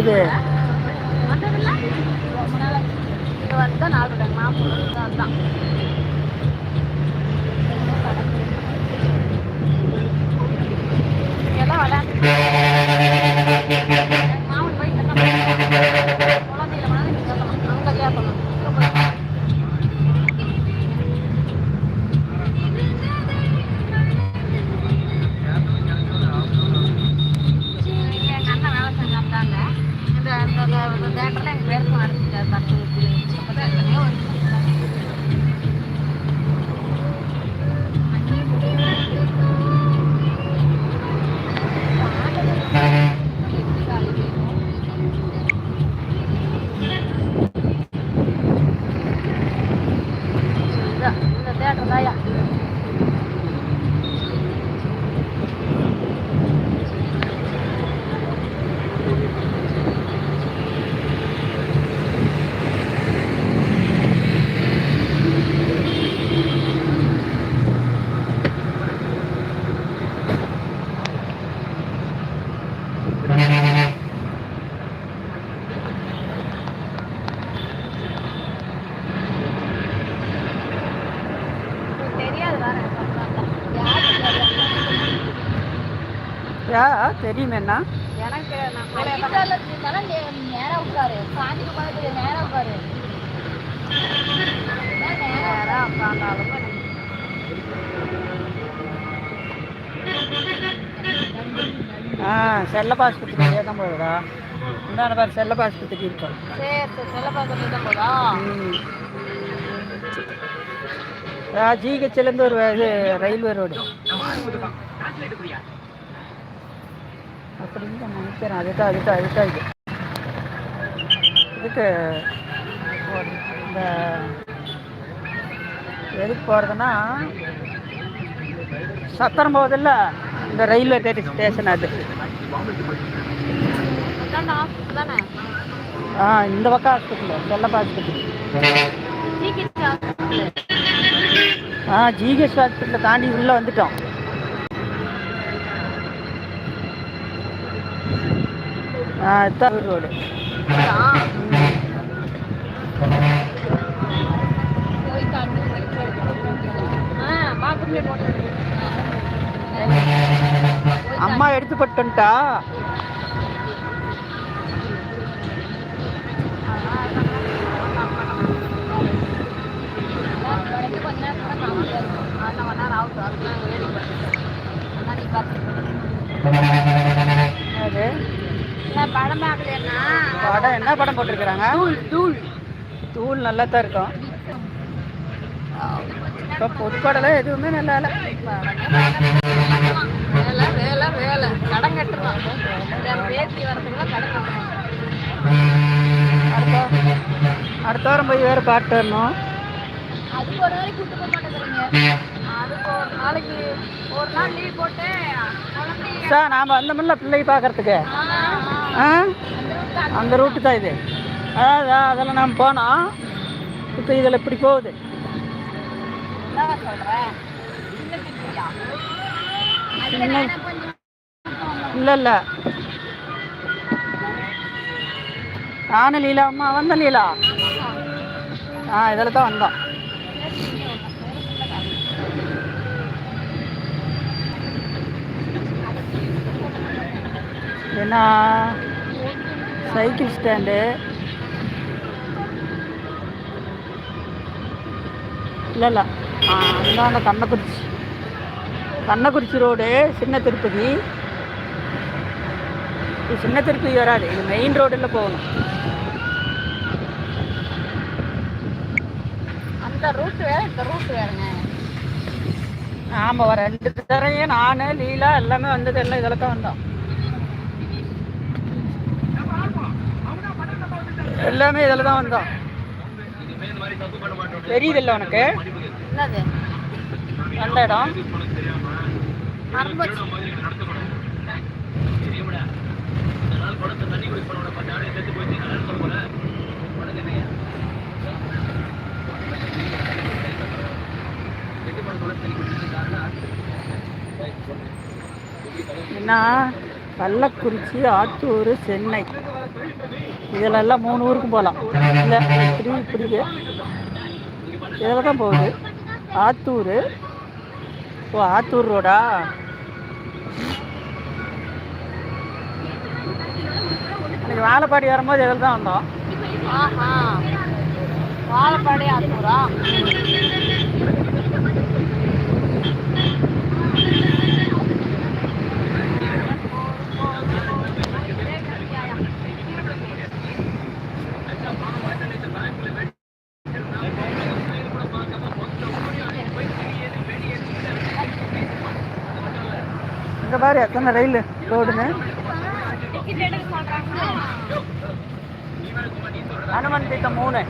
இது வந்ததில்ல. ரொம்ப வந்து தான் நாலு மாம்பழம் அதுதான் back to யா தெரியுமே என்ன எனக்கு நான் கூட நேரா உட்காரு. சாஞ்சிட்டு உட்காந்து நேரா உட்காரு. நேரா உட்காந்தாலும் ஆ செல்லப்ப ஆஸ்பத்திரியே தான் போகுதா இந்தாண்ட பாரு செல்லப்ப ஆஸ்பத்திரி இருக்கும் சரி சரி செல்ல பார்க்க தான் போதா ம். ஜிஹெச்லேருந்து ஒரு இது ரயில்வே ரோடு. அப்படின்னு நான் நினைக்கிறேன். அதுதான் அதுதான் அதுதான் இது. இதுக்கு இந்த எதுக்கு போகிறதுனா சத்திரம் போகுதில்ல இந்த ரயில்வே ஸ்டேஷன் அது. ஆ இந்த பக்கம் ஹாஸ்பிட்டல் செல்லப்பா ஹாஸ்பிட்டல். ஆ ஜிஹெச் ஹாஸ்பிட்டலை தாண்டி உள்ளே வந்துட்டோம். ஆ இதுதான் ரோடு அம்மா எடுத்துப்பட்டுன்ட்டா பட்டுன்ட்டா அது படம் பார்க்கலன்னா படம் என்ன படம் போட்டிருக்கிறாங்க? தூள் தூள். நல்லா தான் இருக்கும். இப்போ பொற்கடலை எதுவுமே நல்லா இல்லை. வேலை வேலை வேலை. கடன் கட்டுறோம் என் பேத்தி வரதுக்குள்ள கடன் கட்டுறோம் அடுத்த அடுத்த வாரம் போய் வேறு பாட்டு வரணும். அதுக்கு ஒரு நாளைக்கு கூட்டு போக மாட்டேங்கிறீங்க. அதுக்கு ஒரு நாளைக்கு ஒரு நாள் லீவ் போட்டு சார் நாம் வந்தோம்ல பிள்ளையை பார்க்கறதுக்கு. ஆ, ஆ ஆ. அந்த ரூட்டு தான் இது. அதாவது அதில் நாம் போனோம் இப்போ இதில் இப்படி போகுது. இல்லை இல்லை நானும் லீலா அம்மா வந்த லீலா? ஆ இதில் தான் வந்தோம். என்ன? Cycle stand. இல்லை இல்லை. ஆ இந்தாண்ட கண்ணக்குறிச்சி. கண்ணக்குறிச்சி ரோடு சின்ன திருப்பதி. இது சின்ன திருப்பதி வராது. இது மெயின் ரோடில் போகணும். அந்த ரூட் வேற இந்த ரூட் வேறங்க. ஆமாம் ரெண்டு தரையும் நான் லீலா எல்லாமே வந்தது எல்லாம் இதில் தான் வந்தோம். எல்லாமே இதில் தான் வந்தோம். தெரியுதில்ல உனக்கு? அந்த இடம். என்ன? கள்ளக்குறிச்சி ஆத்தூர் சென்னை. இதிலெல்லாம் மூணு ஊருக்கும் போகலாம். இல்லை இப்படி இப்படியே. இதில் தான் போகுது. ஆத்தூர். ஓ ஆத்தூர் ரோடா? அன்றைக்கி வாழப்பாடி வரும்போது இதில் தான் வந்தோம். ஆஹா. வாழப்பாடி ஆத்தூரா? இங்கே பாரு எத்தனை ரயில்? ரோடுங்க அனுமன் எடுக்க தீர்த்தம் மூணு.